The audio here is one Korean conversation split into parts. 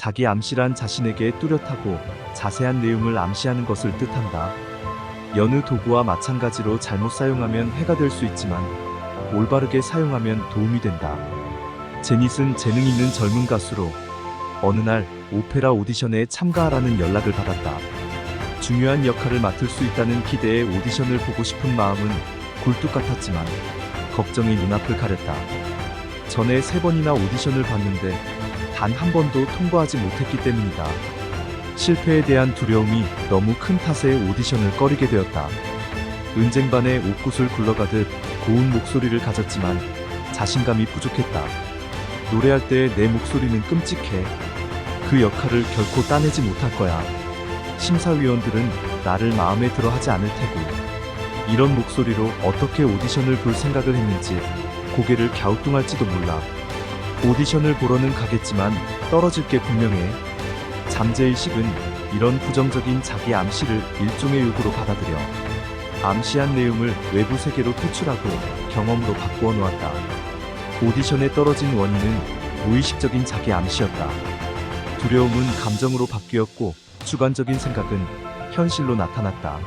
자기 암시란 자신에게 뚜렷하고 자세한 내용을 암시하는 것을 뜻한다. 여느 도구와 마찬가지로 잘못 사용하면 해가 될 수 있지만 올바르게 사용하면 도움이 된다. 제닛은 재능 있는 젊은 가수로 어느 날 오페라 오디션에 참가하라는 연락을 받았다. 중요한 역할을 맡을 수 있다는 기대에 오디션을 보고 싶은 마음은 굴뚝 같았지만 걱정이 눈앞을 가렸다. 전에 세 번이나 오디션을 봤는데 단 한 번도 통과하지 못했기 때문이다. 실패에 대한 두려움이 너무 큰 탓에 오디션을 꺼리게 되었다. 은쟁반에 옥구슬 굴러가듯 고운 목소리를 가졌지만 자신감이 부족했다. 노래할 때 내 목소리는 끔찍해. 그 역할을 결코 따내지 못할 거야. 심사위원들은 나를 마음에 들어 하지 않을 테고. 이런 목소리로 어떻게 오디션을 볼 생각을 했는지 고개를 갸우뚱할지도 몰라. 오디션을 보러는 가겠지만 떨어질 게 분명해. 잠재의식은 이런 부정적인 자기 암시를 일종의 요구로 받아들여 암시한 내용을 외부 세계로 표출하고 경험으로 바꾸어 놓았다. 오디션에 떨어진 원인은 무의식적인 자기 암시였다. 두려움은 감정으로 바뀌었고 주관적인 생각은 현실로 나타났다.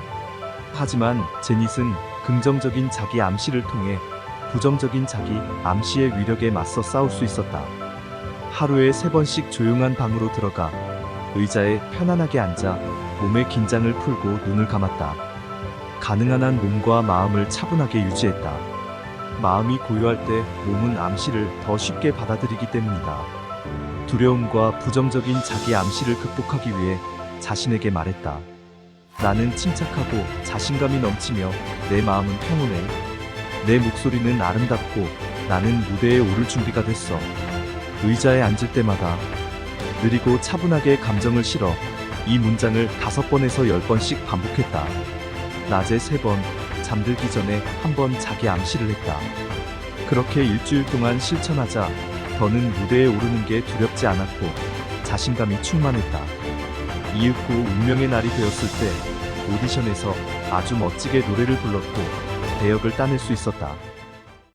하지만 제닛은 긍정적인 자기 암시를 통해 부정적인 자기 암시의 위력에 맞서 싸울 수 있었다. 하루에 세 번씩 조용한 방으로 들어가 의자에 편안하게 앉아 몸의 긴장을 풀고 눈을 감았다. 가능한 한 몸과 마음을 차분하게 유지했다. 마음이 고요할 때 몸은 암시를 더 쉽게 받아들이기 때문이다. 두려움과 부정적인 자기 암시를 극복하기 위해 자신에게 말했다. 나는 침착하고 자신감이 넘치며 내 마음은 평온해. 내 목소리는 아름답고 나는 무대에 오를 준비가 됐어. 의자에 앉을 때마다 느리고 차분하게 감정을 실어 이 문장을 다섯 번에서 열 번씩 반복했다. 낮에 세 번, 잠들기 전에 한 번 자기 암시를 했다. 그렇게 일주일 동안 실천하자 더는 무대에 오르는 게 두렵지 않았고 자신감이 충만했다. 이윽고 운명의 날이 되었을 때 오디션에서 아주 멋지게 노래를 불렀고 대역을 따낼 수 있었다.